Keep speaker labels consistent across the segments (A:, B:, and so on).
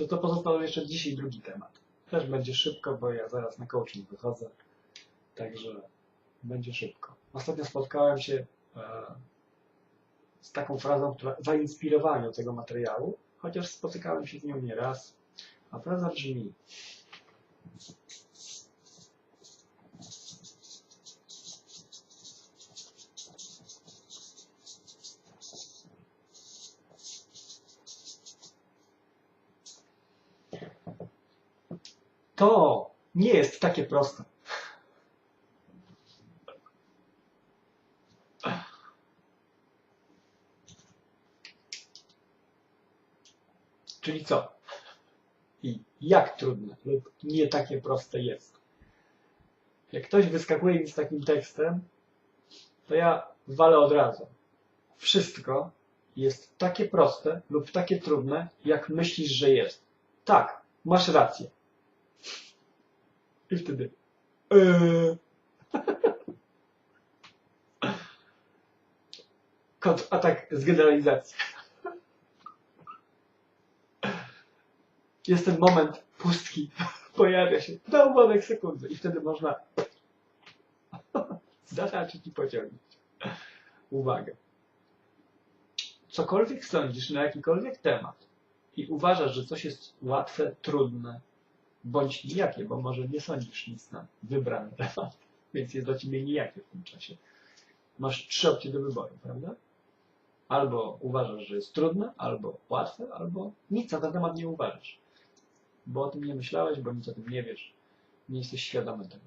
A: No to pozostał jeszcze dzisiaj drugi temat. Też będzie szybko, bo ja zaraz na coaching wychodzę. Także będzie szybko. Ostatnio spotkałem się e, z taką frazą, która zainspirowała mnie tego materiału, chociaż spotykałem się z nią nieraz. A fraza brzmi: To nie jest takie proste. Czyli co? I jak trudne lub nie takie proste jest. Jak ktoś wyskakuje mi z takim tekstem, to ja walę od razu. Wszystko jest takie proste lub takie trudne, jak myślisz, że jest. Tak, masz rację. I wtedy. Eee. Kontratak z generalizacji. Jest ten moment pustki. Pojawia się na ułamek sekundy i wtedy można zahaczyć i pociągnąć. Uwaga. Cokolwiek sądzisz na jakikolwiek temat i uważasz, że coś jest łatwe, trudne, bądź nijakie, bo może nie sądzisz nic na wybrany temat, więc jest dla ciebie nijakie w tym czasie. Masz trzy opcje do wyboru, prawda? Albo uważasz, że jest trudne, albo łatwe, albo nic na ten temat nie uważasz. Bo o tym nie myślałeś, bo nic o tym nie wiesz. Nie jesteś świadomy tego.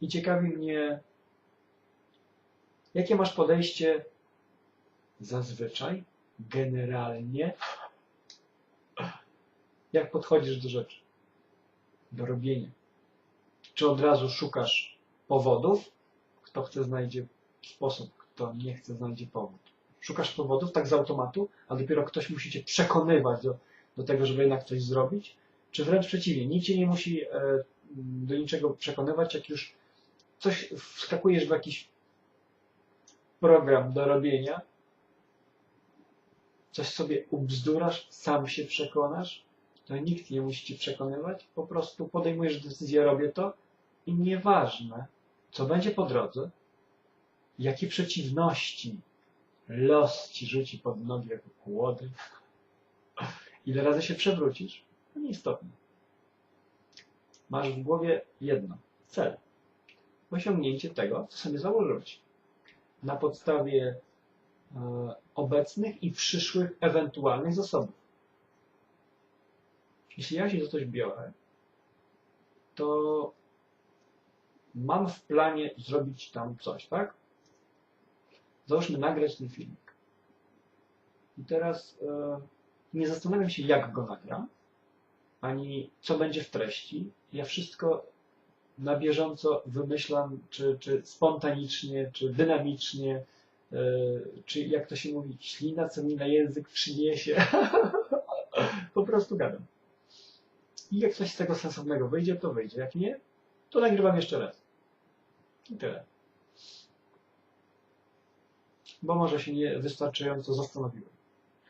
A: I ciekawi mnie, jakie masz podejście zazwyczaj, generalnie jak podchodzisz do rzeczy, do robienia. Czy od razu szukasz powodów? Kto chce, znajdzie sposób, kto nie chce, znajdzie powód. Szukasz powodów tak z automatu, a dopiero ktoś musi cię przekonywać do, do tego, żeby jednak coś zrobić? Czy wręcz przeciwnie, nikt cię nie musi e, do niczego przekonywać, jak już coś wskakujesz w jakiś program do robienia, coś sobie ubzdurasz, sam się przekonasz, to nikt nie musi ci przekonywać, po prostu podejmujesz decyzję, robię to i nieważne, co będzie po drodze, jakie przeciwności los ci rzuci pod nogi jako kłody, ile razy się przewrócisz, to nieistotne. Masz w głowie jedno, cel. Osiągnięcie tego, co sobie założyłeś. Na podstawie e, obecnych i przyszłych ewentualnych zasobów. Jeśli ja się za coś biorę, to mam w planie zrobić tam coś, tak? Załóżmy nagrać ten filmik. I teraz e, nie zastanawiam się, jak go nagram, ani co będzie w treści. Ja wszystko na bieżąco wymyślam, czy, czy spontanicznie, czy dynamicznie, e, czy jak to się mówi, ślina, co mi na język przyniesie. po prostu gadam. I jak coś z tego sensownego wyjdzie, to wyjdzie. Jak nie, to nagrywam jeszcze raz. I tyle. Bo może się nie wystarczająco zastanowiłem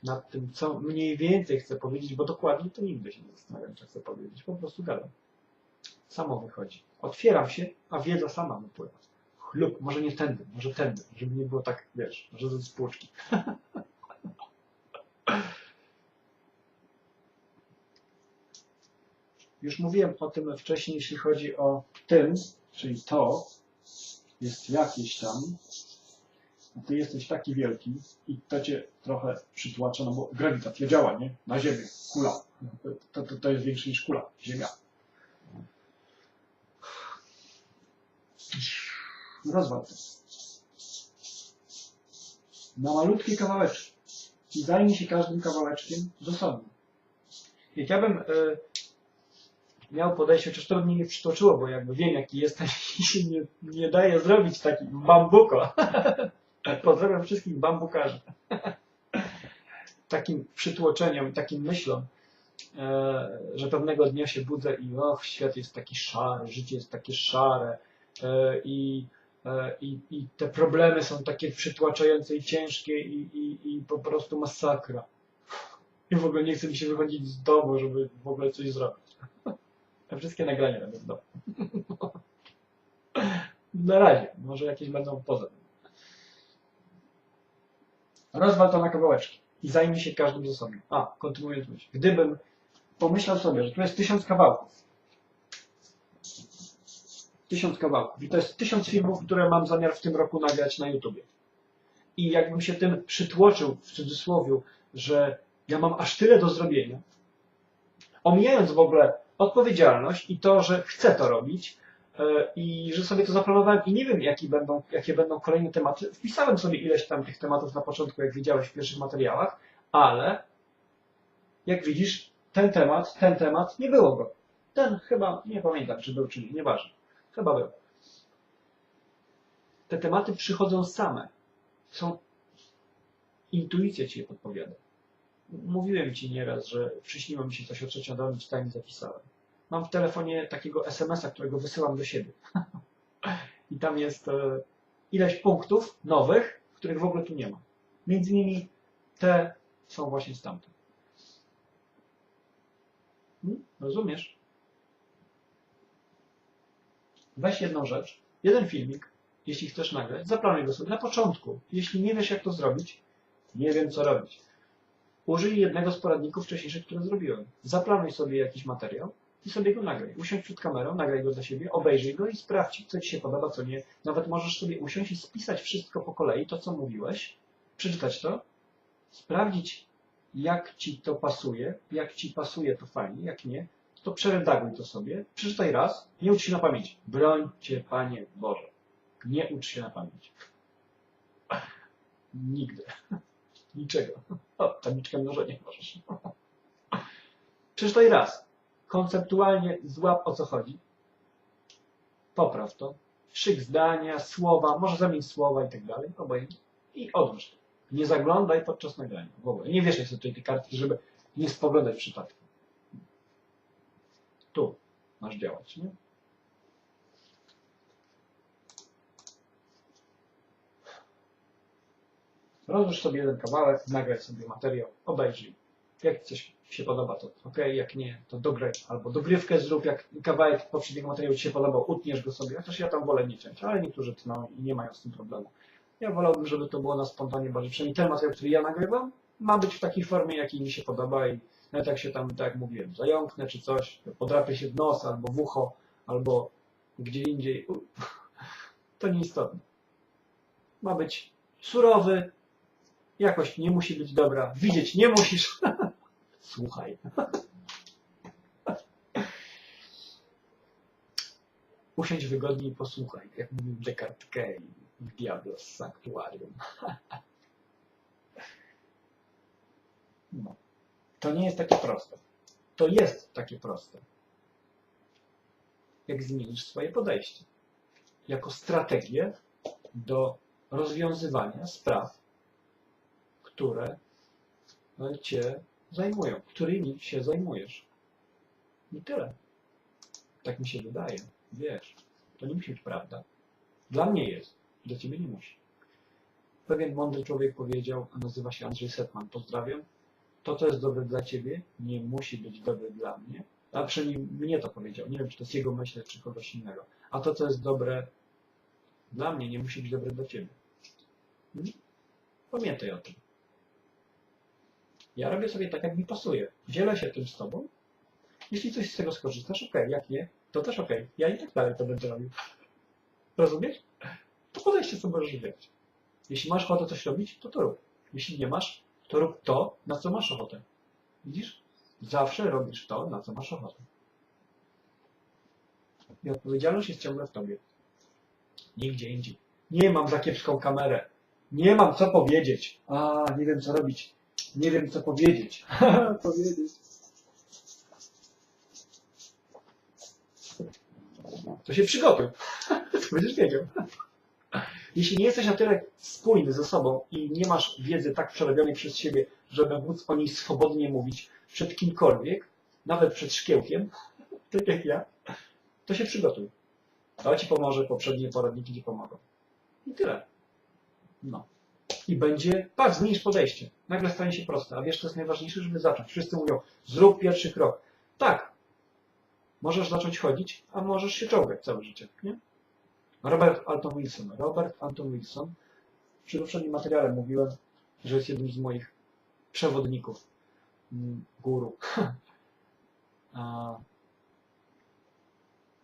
A: nad tym, co mniej więcej chcę powiedzieć, bo dokładnie to nigdy się nie zastanawiam, co chcę powiedzieć. Po prostu gadam. Samo wychodzi. Otwieram się, a wiedza sama wypływa. Chlub, może nie tędy, może tędy, żeby nie było tak, wiesz, że z spłuczki. Już mówiłem o tym wcześniej, jeśli chodzi o tym, czyli to jest jakieś tam, a ty jesteś taki wielki i to cię trochę przytłacza, no bo grawitacja działa, nie? Na Ziemię, kula. To, to, to jest większe niż kula, Ziemia. Rozwal to. Na malutkie kawałeczki. I zajmij się każdym kawałeczkiem z osobna. Jak ja bym y, miał podejście, chociaż to mnie nie przytoczyło, bo jakby wiem jaki jestem i się nie, nie daje zrobić taki bambuko. Pozdrawiam wszystkich bambukarzy. takim przytłoczeniem, takim myślom, e, że pewnego dnia się budzę i och, świat jest taki szary, życie jest takie szare e, i, e, i, i te problemy są takie przytłaczające i ciężkie i, i, i po prostu masakra. I w ogóle nie chce mi się wychodzić z domu, żeby w ogóle coś zrobić. Ja wszystkie nagrania robię w domu. Na razie. Może jakieś będą poza tym. Rozwal to na kawałeczki i zajmij się każdym z osobna. A, kontynuując myśl. Gdybym pomyślał sobie, że tu jest tysiąc kawałków, tysiąc kawałków i to jest tysiąc filmów, które mam zamiar w tym roku nagrać na YouTubie. I jakbym się tym przytłoczył, w cudzysłowie, że ja mam aż tyle do zrobienia, omijając w ogóle odpowiedzialność i to, że chcę to robić e, i że sobie to zaplanowałem i nie wiem, jakie będą, jakie będą kolejne tematy. Wpisałem sobie ileś tam tych tematów na początku, jak widziałeś w pierwszych materiałach, ale jak widzisz, ten temat, ten temat, nie było go. Ten chyba, nie pamiętam, czy był, czy nie, nieważne. Chyba był. Te tematy przychodzą same. Są, intuicja ci je podpowiada. Mówiłem ci nieraz, że przyśniło mi się coś o trzecią do tak mi zapisałem. Mam w telefonie takiego SMS-a, którego wysyłam do siebie. I tam jest e, ileś punktów nowych, których w ogóle tu nie ma. Między innymi te są właśnie stamtąd. Hmm? Rozumiesz? Weź jedną rzecz, jeden filmik, jeśli chcesz nagrać, zaplanuj go sobie na początku. Jeśli nie wiesz, jak to zrobić, nie wiem, co robić. Użyj jednego z poradników wcześniejszych, które zrobiłem. Zaplanuj sobie jakiś materiał i sobie go nagraj. Usiądź przed kamerą, nagraj go dla siebie, obejrzyj go i sprawdź, co Ci się podoba, co nie. Nawet możesz sobie usiąść i spisać wszystko po kolei, to co mówiłeś, przeczytać to, sprawdzić, jak Ci to pasuje. Jak Ci pasuje, to fajnie, jak nie, to przeredaguj to sobie, przeczytaj raz, nie ucz się na pamięć. Broń Cię, Panie Boże. Nie ucz się na pamięć. Nigdy. Niczego. O, tabliczkę mnożenia możesz. Przeczytaj raz. Konceptualnie złap o co chodzi. Popraw to. Szyk zdania, słowa, może zamień słowa i tak dalej. Obojętnie. I odłóż to. Nie zaglądaj podczas nagrania. W ogóle. Nie wieszaj sobie tutaj tej kartki, żeby nie spoglądać przypadkiem. Tu masz działać, nie? Rozłóż sobie jeden kawałek, nagraj sobie materiał, obejrzyj. Jak coś się podoba, to ok, jak nie, to dograj. Albo dogrywkę zrób, jak kawałek poprzedniego materiału Ci się podobał, utniesz go sobie. Chociaż ja tam wolę nie ciąć, ale niektórzy tną i nie mają z tym problemu. Ja wolałbym, żeby to było na spontanie bardziej. Przynajmniej ten materiał, który ja nagrywam, ma być w takiej formie, jakiej mi się podoba i nawet jak się tam, tak jak mówiłem, zająknę czy coś, podrapię się w nos albo w ucho, albo gdzie indziej, to nieistotne. Ma być surowy, jakość nie musi być dobra, widzieć nie musisz. Słuchaj. Usiądź wygodnie i posłuchaj, jak mówił Descartes Kay w Diablos Sanctuarium. No. To nie jest takie proste. To jest takie proste. Jak zmienisz swoje podejście. Jako strategię do rozwiązywania spraw, które no, Cię zajmują, którymi się zajmujesz. I tyle. Tak mi się wydaje. Wiesz, to nie musi być prawda. Dla mnie jest, dla Ciebie nie musi. Pewien mądry człowiek powiedział, a nazywa się Andrzej Setman, pozdrawiam, to, co jest dobre dla Ciebie, nie musi być dobre dla mnie. A przynajmniej mnie to powiedział. Nie wiem, czy to jest jego myśl, czy kogoś innego. A to, co jest dobre dla mnie, nie musi być dobre dla Ciebie. Hmm? Pamiętaj o tym. Ja robię sobie tak, jak mi pasuje. Dzielę się tym z Tobą. Jeśli coś z tego skorzystasz, ok. Jak nie, to też ok. Ja i tak dalej to będę robił. Rozumiesz? To podejście sobie możesz wybrać. Jeśli masz ochotę coś robić, to to rób. Jeśli nie masz, to rób to, na co masz ochotę. Widzisz? Zawsze robisz to, na co masz ochotę. I odpowiedzialność jest ciągle w tobie. Nigdzie indziej. Nie mam za kiepską kamerę. Nie mam co powiedzieć. A, nie wiem co robić. Nie wiem co powiedzieć. powiedzieć. To się przygotuj. to będziesz wiedział. Jeśli nie jesteś na tyle spójny ze sobą i nie masz wiedzy tak przerobionej przez siebie, żeby móc o niej swobodnie mówić przed kimkolwiek, nawet przed szkiełkiem, tak jak ja, to się przygotuj. To ci pomoże, poprzednie poradniki ci pomogą. I tyle. No. I będzie, patrz, zmienisz podejście. Nagle stanie się proste. A wiesz, co jest najważniejsze, żeby zacząć. Wszyscy mówią, zrób pierwszy krok. Tak. Możesz zacząć chodzić, a możesz się czołgać całe życie, nie? Robert Anton Wilson. Robert Anton Wilson. Przy poprzednim materiale mówiłem, że jest jednym z moich przewodników, mm, guru.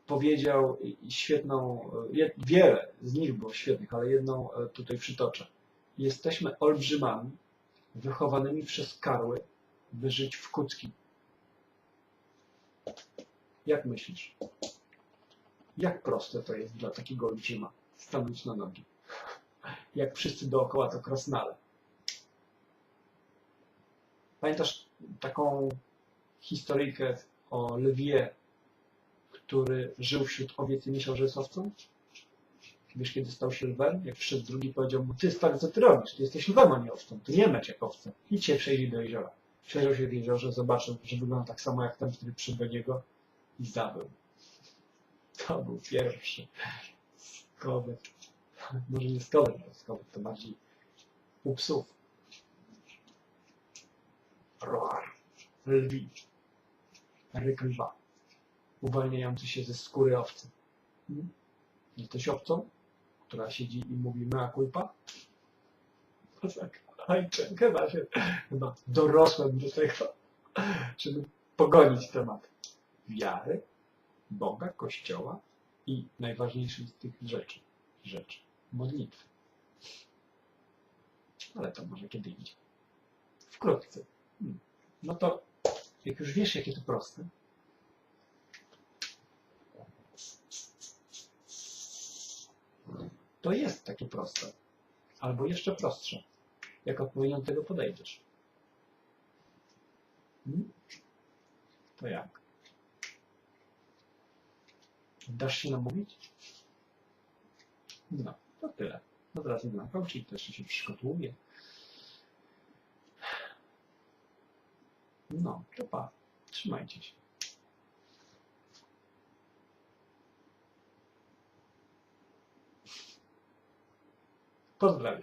A: Powiedział świetną, e, wiele z nich było świetnych, ale jedną e, tutaj przytoczę. Jesteśmy olbrzymami wychowanymi przez karły, by żyć w kucki. Jak myślisz? Jak proste to jest dla takiego olbrzyma stanąć na nogi? Jak wszyscy dookoła to krasnale. Pamiętasz taką historyjkę o lwie, który żył wśród owiec i myślał, że jest owcą? Wiesz, kiedy stał się lwem? Jak przyszedł drugi, powiedział mu, ty stary, co ty robisz? Ty jesteś lwem, a nie owcą. Ty nie mecz owca. Idź się przejrzyj do jeziora. Przejrzał się w jeziorze, zobaczył, że wygląda tak samo jak ten, który przybył do niego i zabył. To był pierwszy skowet. Może nie skowet, ale skowet to bardziej u psów. Roar. Lwi. Ryk lwa. Uwalniający się ze skóry owcy. Hmm? Jesteś owcą, która siedzi i mówi mea culpa? No tak, chyba się, chyba dorosłem do tego, żeby pogonić temat wiary, Boga, Kościoła i najważniejszej z tych rzeczy, rzeczy, modlitwy. Ale to może kiedy indziej. Wkrótce. Hmm. No to, jak już wiesz, jakie to proste, to jest takie proste. Albo jeszcze prostsze. Jak odpowiednio do tego podejdziesz. Hmm? To jak? Dasz się namówić? No, to tyle. No teraz idę na coaching, też się przygotowuję. No, to pa. Trzymajcie się. doesn't matter.